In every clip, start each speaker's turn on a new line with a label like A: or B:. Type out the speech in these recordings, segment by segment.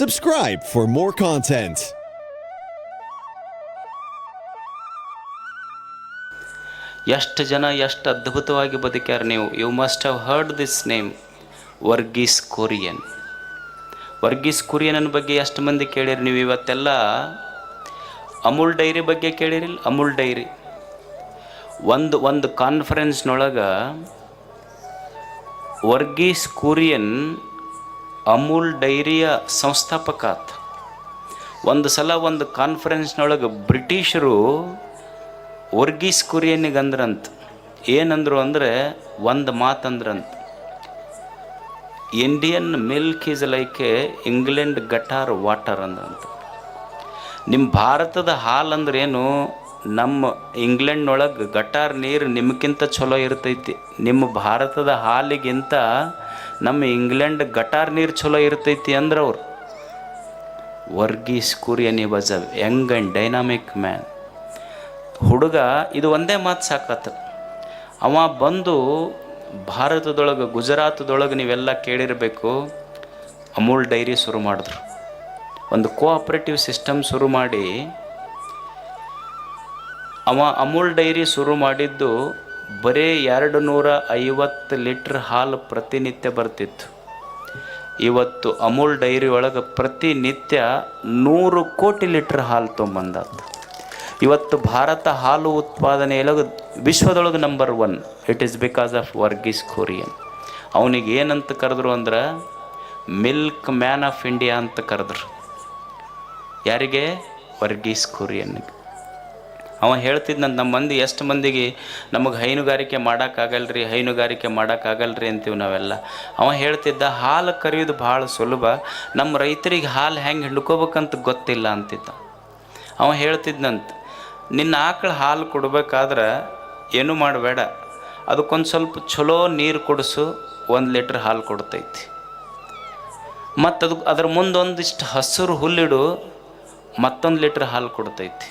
A: Subscribe for more content.
B: ಎಷ್ಟು ಜನ ಎಷ್ಟು ಅದ್ಭುತವಾಗಿ ಬದುಕ್ಯಾರ ನೀವು? You must have heard this name Varghese Kurien Varghese Kurien ಬಗ್ಗೆ ಎಷ್ಟು ಮಂದಿ ಕೇಳಿರಿ ನೀವು ಇವತ್ತೆಲ್ಲ? ಅಮೂಲ್ ಡೈರಿ ಬಗ್ಗೆ ಕೇಳಿರಿಲ್ಲ ಅಮೂಲ್ ಡೈರಿ. ಒಂದು ಒಂದು ಕಾನ್ಫರೆನ್ಸ್ನೊಳಗೆ ವರ್ಗೀಸ್ ಕುರಿಯನ್ ಅಮೂಲ್ ಡೈರಿಯ ಸಂಸ್ಥಾಪಕ ಆತ ಒಂದು ಸಲ ಒಂದು ಕಾನ್ಫರೆನ್ಸ್ನೊಳಗೆ ಬ್ರಿಟಿಷರು ವರ್ಗೀಸ್ ಕುರಿಯನ್ನಿಗಂದ್ರಂತ. ಅಂದ್ರಂತ ಏನಂದ್ರು ಅಂದರೆ ಒಂದು ಮಾತಂದ್ರಂತ. Indian milk is like a England gutter water ಅಂದ್ರಂತ. ನಿಮ್ಮ ಭಾರತದ ಹಾಲು ಅಂದ್ರೇನು? ನಮ್ಮ ಇಂಗ್ಲೆಂಡ್ನೊಳಗೆ ಗಟಾರ್ ನೀರು ನಿಮ್ಗಿಂತ ಚಲೋ ಇರ್ತೈತಿ. ನಿಮ್ಮ ಭಾರತದ ಹಾಲಿಗಿಂತ ನಮ್ಮ ಇಂಗ್ಲೆಂಡ್ ಗಟಾರ್ ನೀರು ಚಲೋ ಇರ್ತೈತಿ ಅಂದ್ರೆ ಅವ್ರು. Varghese Kurien a young and dynamic man. ಹುಡುಗ, ಇದು ಒಂದೇ ಮಾತು ಸಾಕತ್ತ ಅವ ಬಂದು ಭಾರತದೊಳಗೆ, ಗುಜರಾತದೊಳಗೆ ನೀವೆಲ್ಲ ಕೇಳಿರಬೇಕು. ಅಮೂಲ್ ಡೈರಿ ಶುರು ಮಾಡಿದ್ರು. ಒಂದು ಕೋಆಪ್ರೇಟಿವ್ ಸಿಸ್ಟಮ್ ಶುರು ಮಾಡಿ ಅವ ಅಮೂಲ್ ಡೈರಿ ಶುರು ಮಾಡಿದ್ದು ಬರೇ ಎರಡು ನೂರ ಐವತ್ತು ಲೀಟ್ರ್ ಹಾಲು ಪ್ರತಿನಿತ್ಯ ಬರ್ತಿತ್ತು. ಇವತ್ತು ಅಮೂಲ್ ಡೈರಿ ಒಳಗೆ ಪ್ರತಿನಿತ್ಯ ನೂರು ಕೋಟಿ ಲೀಟ್ರ್ ಹಾಲು ತೊಗೊಂಬಂದದ್ದು ಇವತ್ತು ಭಾರತ ಹಾಲು ಉತ್ಪಾದನೆಯೊಳಗೆ ವಿಶ್ವದೊಳಗೆ number one it is because of Varghese Kurien ಅವನಿಗೆ ಏನಂತ ಕರೆದ್ರು ಅಂದ್ರೆ ಮಿಲ್ಕ್ ಮ್ಯಾನ್ ಆಫ್ ಇಂಡಿಯಾ ಅಂತ ಕರೆದ್ರು. ಯಾರಿಗೆ? ವರ್ಗೀಸ್ ಕೊರಿಯನ್ನಿಗೆ ಅವ ಹೇಳ್ತಿದ್ದಂತ ನಮ್ಮ ಮಂದಿ ಎಷ್ಟು ಮಂದಿಗೆ ನಮಗೆ ಹೈನುಗಾರಿಕೆ ಮಾಡೋಕ್ಕಾಗಲ್ರಿ ಹೈನುಗಾರಿಕೆ ಮಾಡೋಕ್ಕಾಗಲ್ರಿ ಅಂತೀವಿ ನಾವೆಲ್ಲ. ಅವ ಹೇಳ್ತಿದ್ದ ಹಾಲು ಕರೆಯೋದು ಭಾಳ ಸುಲಭ ನಮ್ಮ ರೈತರಿಗೆ ಹಾಲು ಹೆಂಗೆ ಹಿಡ್ಕೋಬೇಕಂತ ಗೊತ್ತಿಲ್ಲ ಅಂತಿದ್ದ. ಅವ ಹೇಳ್ತಿದ್ದಂತ ನಿನ್ನ ಆಕಳು ಹಾಲು ಕೊಡಬೇಕಾದ್ರೆ ಏನು ಮಾಡಬೇಡ, ಅದಕ್ಕೊಂದು ಸ್ವಲ್ಪ ಚಲೋ ನೀರು ಕುಡಿಸು, ಒಂದು ಲೀಟ್ರ್ ಹಾಲು ಕೊಡ್ತೈತಿ. ಮತ್ತು ಅದು ಅದ್ರ ಮುಂದೊಂದಿಷ್ಟು ಹಸಿರು ಹುಲ್ಲಿಡು ಮತ್ತೊಂದು ಲೀಟ್ರ್ ಹಾಲು ಕೊಡ್ತೈತಿ.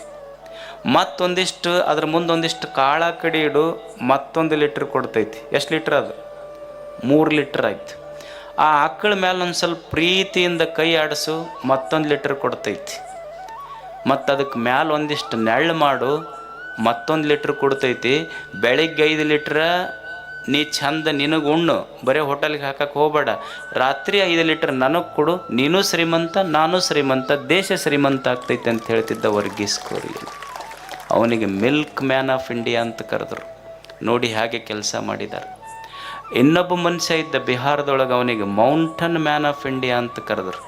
B: ಮತ್ತೊಂದಿಷ್ಟು, ಅದ್ರ ಮುಂದೊಂದಿಷ್ಟು ಕಾಳ ಕಡಿ ಇಡು, ಮತ್ತೊಂದು ಲೀಟ್ರ್ ಕೊಡ್ತೈತಿ. ಎಷ್ಟು ಲೀಟ್ರ್ ಅದು? ಮೂರು ಲೀಟ್ರ್ ಆಯ್ತು. ಆ ಆಕಳ ಮೇಲೆ ಒಂದು ಸ್ವಲ್ಪ ಪ್ರೀತಿಯಿಂದ ಕೈ ಆಡಿಸು, ಮತ್ತೊಂದು ಲೀಟ್ರ್ ಕೊಡ್ತೈತಿ. ಮತ್ತು ಅದಕ್ಕೆ ಮ್ಯಾಲ ಒಂದಿಷ್ಟು ನೆಳ್ಳು ಮಾಡು, ಮತ್ತೊಂದು ಲೀಟ್ರ್ ಕೊಡ್ತೈತಿ. ಬೆಳಿಗ್ಗೆ ಐದು ಲೀಟ್ರ ನೀ ಚಂದ ನಿನಗೆ ಉಣ್ಣು. ಬರೀ ಹೋಟೆಲ್ಗೆ ಹಾಕಕ್ಕೆ ಹೋಗಬೇಡ. ರಾತ್ರಿ ಐದು ಲೀಟ್ರ್ ನನಗೆ ಕೊಡು, ನೀನು ಶ್ರೀಮಂತ, ನಾನು ಶ್ರೀಮಂತ, ದೇಶ ಶ್ರೀಮಂತ ಆಗ್ತೈತೆ ಅಂತ ಹೇಳ್ತಿದ್ದ ವರ್ಗೀಸ್ ಕೊರಿಯನ್. ಅವನಿಗೆ ಮಿಲ್ಕ್ ಮ್ಯಾನ್ ಆಫ್ ಇಂಡಿಯಾ ಅಂತ ಕರೆದ್ರು. ನೋಡಿ ಹಾಗೆ ಕೆಲಸ ಮಾಡಿದ್ದಾರೆ ಇನ್ನೊಬ್ಬ ಮನುಷ್ಯ ಇದ್ದ ಬಿಹಾರದೊಳಗೆ ಅವನಿಗೆ ಮೌಂಟನ್ ಮ್ಯಾನ್ ಆಫ್ ಇಂಡಿಯಾ ಅಂತ ಕರೆದ್ರು.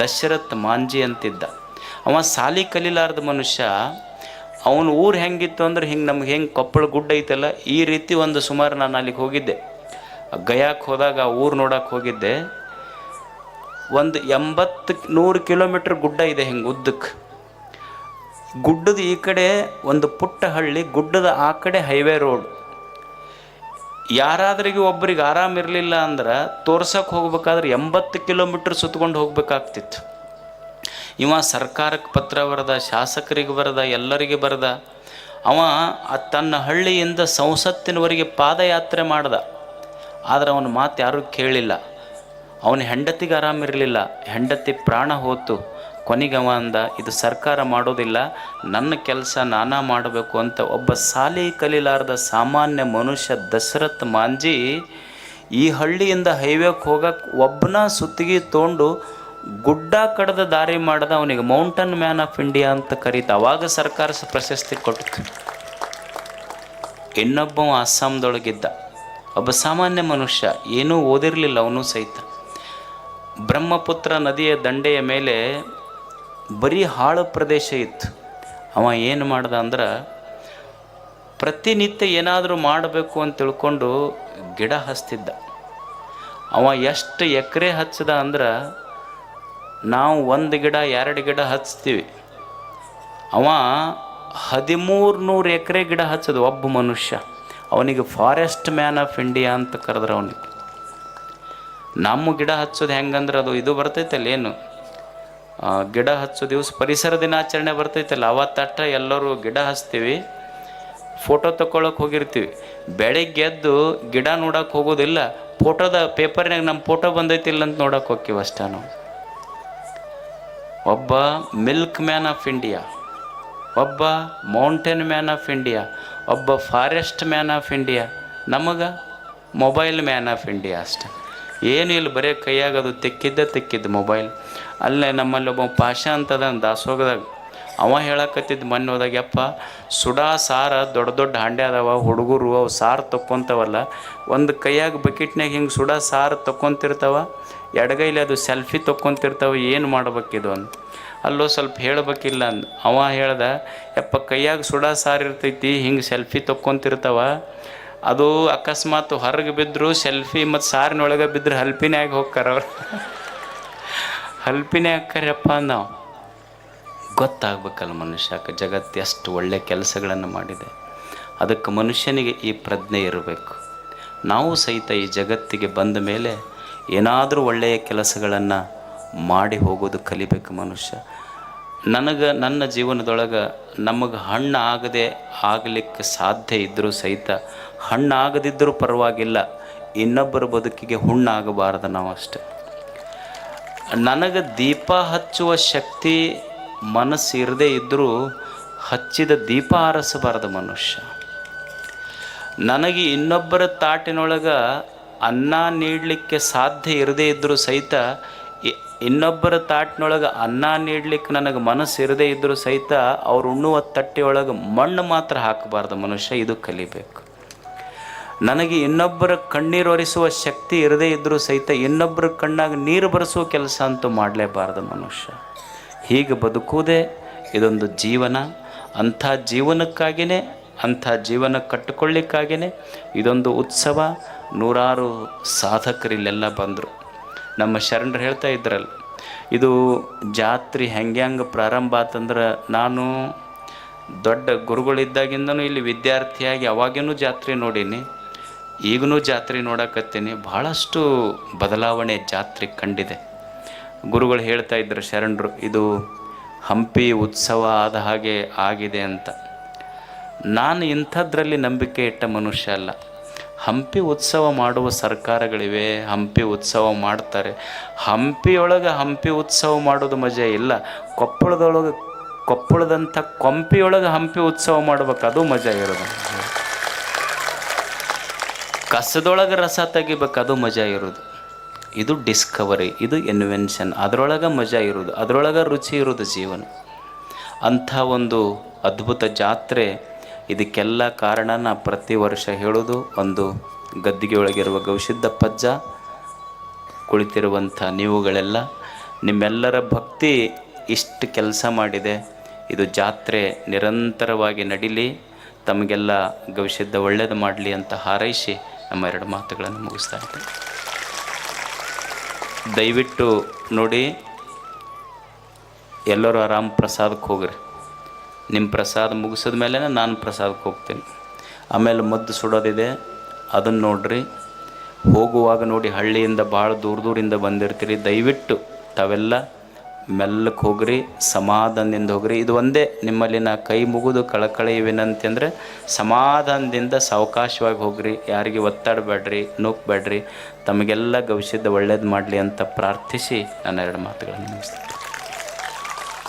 B: ದಶರಥ್ ಮಾಂಜಿ ಅಂತಿದ್ದ. ಅವ ಸಾಲಿ ಕಲಿಲಾರ್ದ ಮನುಷ್ಯ, ಅವನ ಊರು ಹೆಂಗಿತ್ತು ಅಂದ್ರೆ ಹಿಂಗೆ ನಮ್ಗೆ ಹೆಂಗೆ ಕೊಪ್ಪಳ ಗುಡ್ಡ ಐತಲ್ಲ, ಈ ರೀತಿ ಒಂದು ಸುಮಾರು ನಾನು ಅಲ್ಲಿಗೆ ಹೋಗಿದ್ದೆ. ಗಯಾಕ್ಕೆ ಹೋದಾಗ ಆ ಊರು ನೋಡಕ್ಕೆ ಹೋಗಿದ್ದೆ. ಒಂದು ಎಂಬತ್ತು ನೂರು ಕಿಲೋಮೀಟ್ರ್ ಗುಡ್ಡ ಇದೆ ಹಿಂಗೆ ಉದ್ದಕ್ಕೆ ಗುಡ್ಡದ ಈ ಕಡೆ ಒಂದು ಪುಟ್ಟ ಹಳ್ಳಿ, ಗುಡ್ಡದ ಆ ಕಡೆ ಹೈವೇ ರೋಡ್. ಯಾರಾದ್ರಿಗೆ ಒಬ್ಬರಿಗೆ ಆರಾಮ ಇರಲಿಲ್ಲ ಅಂದ್ರೆ ತೋರ್ಸಕ್ಕೆ ಹೋಗ್ಬೇಕಾದ್ರೆ ಎಂಬತ್ತು ಕಿಲೋಮೀಟ್ರ್ ಸುತ್ಕೊಂಡು ಹೋಗ್ಬೇಕಾಗ್ತಿತ್ತು. ಇವ ಸರ್ಕಾರಕ್ಕೆ ಪತ್ರ ಬರೆದ, ಶಾಸಕರಿಗೆ ಬರೆದ, ಎಲ್ಲರಿಗೆ ಬರೆದ. ಅವ ತನ್ನ ಹಳ್ಳಿಯಿಂದ ಸಂಸತ್ತಿನವರೆಗೆ ಪಾದಯಾತ್ರೆ ಮಾಡ್ದ. ಆದರೆ ಅವನ ಮಾತು ಯಾರೂ ಕೇಳಿಲ್ಲ. ಅವನ ಹೆಂಡತಿಗೆ ಆರಾಮಿರಲಿಲ್ಲ ಹೆಂಡತಿ ಪ್ರಾಣ ಹೋತು. ಕೊನೆಗೆ ಅಂದ ಇದು ಸರ್ಕಾರ ಮಾಡೋದಿಲ್ಲ, ನನ್ನ ಕೆಲಸ ನಾನಾ ಮಾಡಬೇಕು ಅಂತ ಒಬ್ಬ ಸಾಲಿ ಕಲೀಲಾರದ ಸಾಮಾನ್ಯ ಮನುಷ್ಯ ದಶರಥ್ ಮಾಂಜಿ ಈ ಹಳ್ಳಿಯಿಂದ ಹೈವೇಗೆ ಹೋಗಕ್ಕೆ ಒಬ್ಬನ ಸುತ್ತಿಗೆ ತೊಗೊಂಡು ಗುಡ್ಡ ಕಡ್ದ ದಾರಿ ಮಾಡ್ದ ಅವನಿಗೆ ಮೌಂಟನ್ ಮ್ಯಾನ್ ಆಫ್ ಇಂಡಿಯಾ ಅಂತ ಕರೀತ. ಅವಾಗ ಸರ್ಕಾರ ಪ್ರಶಸ್ತಿ ಕೊಟ್ಟಿತು ಇನ್ನೊಬ್ಬ ಅಸ್ಸಾಂದೊಳಗಿದ್ದ. ಒಬ್ಬ ಸಾಮಾನ್ಯ ಮನುಷ್ಯ, ಏನೂ ಓದಿರಲಿಲ್ಲ ಅವನು ಸಹಿತ. ಬ್ರಹ್ಮಪುತ್ರ ನದಿಯ ದಂಡೆಯ ಮೇಲೆ ಬರೀ ಹಾಳು ಪ್ರದೇಶ ಇತ್ತು. ಅವ ಏನು ಮಾಡ್ದ ಅಂದ್ರೆ ಪ್ರತಿನಿತ್ಯ ಏನಾದರೂ ಮಾಡಬೇಕು ಅಂತ ತಿಳ್ಕೊಂಡು ಗಿಡ ಹಚ್ತಿದ್ದ. ಅವ ಎಷ್ಟು ಎಕರೆ ಹಚ್ಚಿದ ಅಂದ್ರೆ ನಾವು ಒಂದು ಗಿಡ, ಎರಡು ಗಿಡ ಹಚ್ತೀವಿ. ಅವ ಹದಿಮೂರು ನೂರು ಎಕರೆ ಗಿಡ ಹಚ್ಚದ ಒಬ್ಬ ಮನುಷ್ಯ. ಅವನಿಗೆ ಫಾರೆಸ್ಟ್ ಮ್ಯಾನ್ ಆಫ್ ಇಂಡಿಯಾ ಅಂತ ಕರೆದ್ರೆ ಅವನಿಗೆ. ನಮ್ಮ ಗಿಡ ಹಚ್ಚೋದು ಹೆಂಗಂದ್ರೆ ಅದು ಇದು ಬರ್ತೈತಲ್ಲ ಏನು? ಗಿಡ ಹಚ್ಚೋ ದಿವಸ ಪರಿಸರ ದಿನಾಚರಣೆ ಬರ್ತೈತಲ್ಲ ಅವತ್ತಟ್ಟ ಎಲ್ಲರೂ ಗಿಡ ಹಚ್ತೀವಿ ಫೋಟೋ ತಗೊಳಕ್ಕೆ ಹೋಗಿರ್ತೀವಿ. ಬೆಳಿಗ್ಗೆ ಎದ್ದು ಗಿಡ ನೋಡಕ್ಕೆ ಹೋಗೋದಿಲ್ಲ ಫೋಟೋದ ಪೇಪರ್ನಾಗ ನಮ್ಮ ಫೋಟೋ ಬಂದೈತಿಲ್ಲ ಅಂತ ನೋಡಕ್ಕೆ ಹೋಗ್ತೀವಿ ಅಷ್ಟೇ ನಾವು. ಒಬ್ಬ ಮಿಲ್ಕ್ ಮ್ಯಾನ್ ಆಫ್ ಇಂಡಿಯಾ ಒಬ್ಬ ಮೌಂಟೇನ್ ಮ್ಯಾನ್ ಆಫ್ ಇಂಡಿಯಾ ಒಬ್ಬ ಫಾರೆಸ್ಟ್ ಮ್ಯಾನ್ ಆಫ್ ಇಂಡಿಯಾ ನಮಗೆ ಮೊಬೈಲ್ ಮ್ಯಾನ್ ಆಫ್ ಇಂಡಿಯಾ ಅಷ್ಟೆ. ಏನು ಇಲ್ಲಿ, ಬರೀ ಕೈಯಾಗ ಅದು ತೆಕ್ಕಿದ್ದ ತೆಕ್ಕಿದ್ದು ಮೊಬೈಲ್. ಅಲ್ಲೇ ನಮ್ಮಲ್ಲಿ ಒಬ್ಬ ಪಾಷ ಅಂತದ ದಾಸೋಗದಾಗ ಅವ ಹೇಳಕತ್ತಿದ್ದು ಮೊನ್ನೆ ಹೋದಾಗ, ಯಪ್ಪ, ಸುಡಾ ಸಾರ ದೊಡ್ಡ ದೊಡ್ಡ ಹಾಂಡೆ ಅದಾವ, ಹುಡುಗರು ಅವು ಸಾರು ತಕ್ಕೊಂತವಲ್ಲ, ಒಂದು ಕೈಯಾಗ ಬಕೆಟ್ನಾಗ ಹಿಂಗೆ ಸುಡಾ ಸಾರು ತಕ್ಕೊಂತಿರ್ತಾವ, ಎಡಗೈಲಿ ಅದು ಸೆಲ್ಫಿ ತಕ್ಕೊಂತಿರ್ತಾವ, ಏನು ಮಾಡ್ಬೇಕಿದು? ಅಂತ ಅಲ್ಲೋ ಸ್ವಲ್ಪ ಹೇಳಬೇಕಿಲ್ಲ ಅಂದ. ಅವ ಹೇಳ್ದ, ಯಪ್ಪ, ಕೈಯಾಗ ಸುಡಾ ಸಾರು ಇರ್ತೈತಿ, ಹಿಂಗೆ ಸೆಲ್ಫಿ ತಕ್ಕೊಂತಿರ್ತಾವ ಅದು ಅಕಸ್ಮಾತ್ ಹೊರಗೆ ಬಿದ್ದರು ಸೆಲ್ಫಿ ಮತ್ತು ಸಾರಿನೊಳಗೆ ಬಿದ್ದರು ಹಲ್ಪಿನಾಗ ಹೋಗ್ತಾರೆ ಅವ್ರು. ಹಲ್ಪಿನೇ ಹಾಕ್ಕಾರಪ್ಪ ನಾವು ಗೊತ್ತಾಗಬೇಕಲ್ಲ ಮನುಷ್ಯಕ್ಕೆ, ಜಗತ್ತು ಎಷ್ಟು ಒಳ್ಳೆ ಕೆಲಸಗಳನ್ನು ಮಾಡಿದೆ. ಅದಕ್ಕೆ ಮನುಷ್ಯನಿಗೆ ಈ ಪ್ರಜ್ಞೆ ಇರಬೇಕು. ನಾವು ಸಹಿತ ಈ ಜಗತ್ತಿಗೆ ಬಂದ ಮೇಲೆ ಏನಾದರೂ ಒಳ್ಳೆಯ ಕೆಲಸಗಳನ್ನು ಮಾಡಿ ಹೋಗೋದು ಕಲಿಬೇಕು ಮನುಷ್ಯ. ನನಗೆ ನನ್ನ ಜೀವನದೊಳಗೆ ನಮಗೆ ಹಣ್ಣು ಆಗದೆ ಆಗಲಿಕ್ಕೆ ಸಾಧ್ಯ ಇದ್ದರೂ ಸಹಿತ ಹಣ್ಣು ಆಗದಿದ್ದರೂ ಪರವಾಗಿಲ್ಲ, ಇನ್ನೊಬ್ಬರ ಬದುಕಿಗೆ ಹುಣ್ಣಾಗಬಾರದು ನಾವು ಅಷ್ಟೆ. ನನಗೆ ದೀಪ ಹಚ್ಚುವ ಶಕ್ತಿ ಮನಸ್ಸು ಇರದೇ ಇದ್ದರೂ ಹಚ್ಚಿದ ದೀಪ ಆರಿಸಬಾರದು ಮನುಷ್ಯ. ನನಗೆ ಇನ್ನೊಬ್ಬರ ತಾಟಿನೊಳಗೆ ಅನ್ನ ನೀಡಲಿಕ್ಕೆ ಸಾಧ್ಯ ಇರದೇ ಇದ್ದರೂ ಸಹಿತ ಇನ್ನೊಬ್ಬರ ತಾಟ್ನೊಳಗೆ ಅನ್ನ ನೀಡಲಿಕ್ಕೆ ನನಗೆ ಮನಸ್ಸು ಇರದೇ ಇದ್ದರೂ ಸಹಿತ ಅವ್ರು ಉಣ್ಣುವ ತಟ್ಟೆಯೊಳಗೆ ಮಣ್ಣು ಮಾತ್ರ ಹಾಕಬಾರ್ದು ಮನುಷ್ಯ, ಇದು ಕಲಿಬೇಕು. ನನಗೆ ಇನ್ನೊಬ್ಬರ ಕಣ್ಣೀರು ಒರೆಸುವ ಶಕ್ತಿ ಇರದೇ ಇದ್ದರೂ ಸಹಿತ ಇನ್ನೊಬ್ಬರ ಕಣ್ಣಾಗ ನೀರು ಬರೆಸುವ ಕೆಲಸ ಅಂತೂ ಮಾಡಲೇಬಾರ್ದು ಮನುಷ್ಯ. ಹೀಗೆ ಬದುಕುವುದೇ ಇದೊಂದು ಜೀವನ. ಅಂಥ ಜೀವನಕ್ಕಾಗಿಯೇ ಅಂಥ ಜೀವನ ಕಟ್ಟಿಕೊಳ್ಳಿಕ್ಕಾಗಿಯೇ ಇದೊಂದು ಉತ್ಸವ. ನೂರಾರು ಸಾಧಕರಿಲ್ಲೆಲ್ಲ ಬಂದರು. ನಮ್ಮ ಶರಣರು ಹೇಳ್ತಾ ಇದ್ರಲ್ಲ, ಇದು ಜಾತ್ರೆ ಹೆಂಗೆ ಹೆಂಗೆ ಪ್ರಾರಂಭ ಆತಂದ್ರೆ ನಾನು ದೊಡ್ಡ ಗುರುಗಳಿದ್ದಾಗಿಂದನೂ ಇಲ್ಲಿ ವಿದ್ಯಾರ್ಥಿಯಾಗಿ ಅವಾಗೇನೂ ಜಾತ್ರೆ ನೋಡೀನಿ, ಈಗನೂ ಜಾತ್ರೆ ನೋಡಕತ್ತೀನಿ ಭಾಳಷ್ಟು ಬದಲಾವಣೆ ಜಾತ್ರೆ ಕಂಡಿದೆ. ಗುರುಗಳು ಹೇಳ್ತಾ ಇದ್ದರು ಶರಣರು, ಇದು ಹಂಪಿ ಉತ್ಸವ ಆದ ಹಾಗೆ ಆಗಿದೆ ಅಂತ. ನಾನು ಇಂಥದ್ರಲ್ಲಿ ನಂಬಿಕೆ ಇಟ್ಟ ಮನುಷ್ಯ ಅಲ್ಲ. ಹಂಪಿ ಉತ್ಸವ ಮಾಡುವ ಸರ್ಕಾರಗಳಿವೆ, ಹಂಪಿ ಉತ್ಸವ ಮಾಡ್ತಾರೆ. ಹಂಪಿಯೊಳಗೆ ಹಂಪಿ ಉತ್ಸವ ಮಾಡೋದು ಮಜಾ ಇಲ್ಲ. ಕೊಪ್ಪಳದೊಳಗೆ, ಕೊಪ್ಪಳದಂಥ ಕೊಂಪಿಯೊಳಗೆ ಹಂಪಿ ಉತ್ಸವ ಮಾಡ್ಬೇಕು, ಅದು ಮಜಾ ಇರೋದು. ಕಸದೊಳಗೆ ರಸ ತೆಗಿಬೇಕು, ಅದು ಮಜಾ ಇರೋದು. ಇದು ಡಿಸ್ಕವರಿ, ಇದು ಇನ್ವೆನ್ಷನ್, ಅದರೊಳಗೆ ಮಜಾ ಇರೋದು, ಅದರೊಳಗೆ ರುಚಿ ಇರೋದು ಜೀವನ. ಅಂಥ ಒಂದು ಅದ್ಭುತ ಜಾತ್ರೆ ಇದಕ್ಕೆಲ್ಲ ಕಾರಣನ ಪ್ರತಿ ವರ್ಷ ಹೇಳೋದು ಒಂದು ಗದ್ದಿಗೆ ಒಳಗಿರುವ ಗವಿಸಿದ್ದ ಪಜ್ಜ ಕುಳಿತಿರುವಂಥ ನೀವುಗಳೆಲ್ಲ ನಿಮ್ಮೆಲ್ಲರ ಭಕ್ತಿ ಇಷ್ಟು ಕೆಲಸ ಮಾಡಿದೆ. ಇದು ಜಾತ್ರೆ ನಿರಂತರವಾಗಿ ನಡೀಲಿ. ತಮಗೆಲ್ಲ ಗವಿಸಿದ್ದ ಒಳ್ಳೇದು ಮಾಡಲಿ ಅಂತ ಹಾರೈಸಿ ನಮ್ಮ ಎರಡು ಮಾತುಗಳನ್ನು ಮುಗಿಸ್ತಾ ಇದ್ದೇನೆ. ದಯವಿಟ್ಟು ನೋಡಿ ಎಲ್ಲರೂ ಆರಾಮ್ ಪ್ರಸಾದಕ್ಕೆ ಹೋಗ್ರಿ. ನಿಮ್ಮ ಪ್ರಸಾದ ಮುಗಿಸಿದ ಮೇಲೆ ನಾನು ಪ್ರಸಾದಕ್ಕೆ ಹೋಗ್ತೀನಿ. ಆಮೇಲೆ ಮದ್ದು ಸುಡೋದಿದೆ ಅದನ್ನು ನೋಡ್ರಿ. ಹೋಗುವಾಗ ನೋಡಿ ಹಳ್ಳಿಯಿಂದ ಭಾಳ ದೂರ ದೂರಿಂದ ಬಂದಿರ್ತೀರಿ. ದಯವಿಟ್ಟು ತಾವೆಲ್ಲ ಮೆಲ್ಲಕ್ಕೆ ಹೋಗ್ರಿ, ಸಮಾಧಾನದಿಂದ ಹೋಗ್ರಿ. ಇದು ಒಂದೇ ನಿಮ್ಮಲ್ಲಿ ನಾ ಕೈ ಮುಗಿದು ಕಳಕಳಿ ವಿನಂತಿ ಅಂದರೆ ಸಮಾಧಾನದಿಂದ ಸಾವಕಾಶವಾಗಿ ಹೋಗ್ರಿ. ಯಾರಿಗೆ ಒತ್ತಾಡಬೇಡ್ರಿ ನೂಕ್ಬೇಡ್ರಿ ತಮಗೆಲ್ಲ ಗವಿಸಿದ್ದ ಒಳ್ಳೇದು ಮಾಡಲಿ ಅಂತ ಪ್ರಾರ್ಥಿಸಿ ನನ್ನ ಎರಡು ಮಾತುಗಳನ್ನು ಮುಗಿಸ್ತೀನಿ.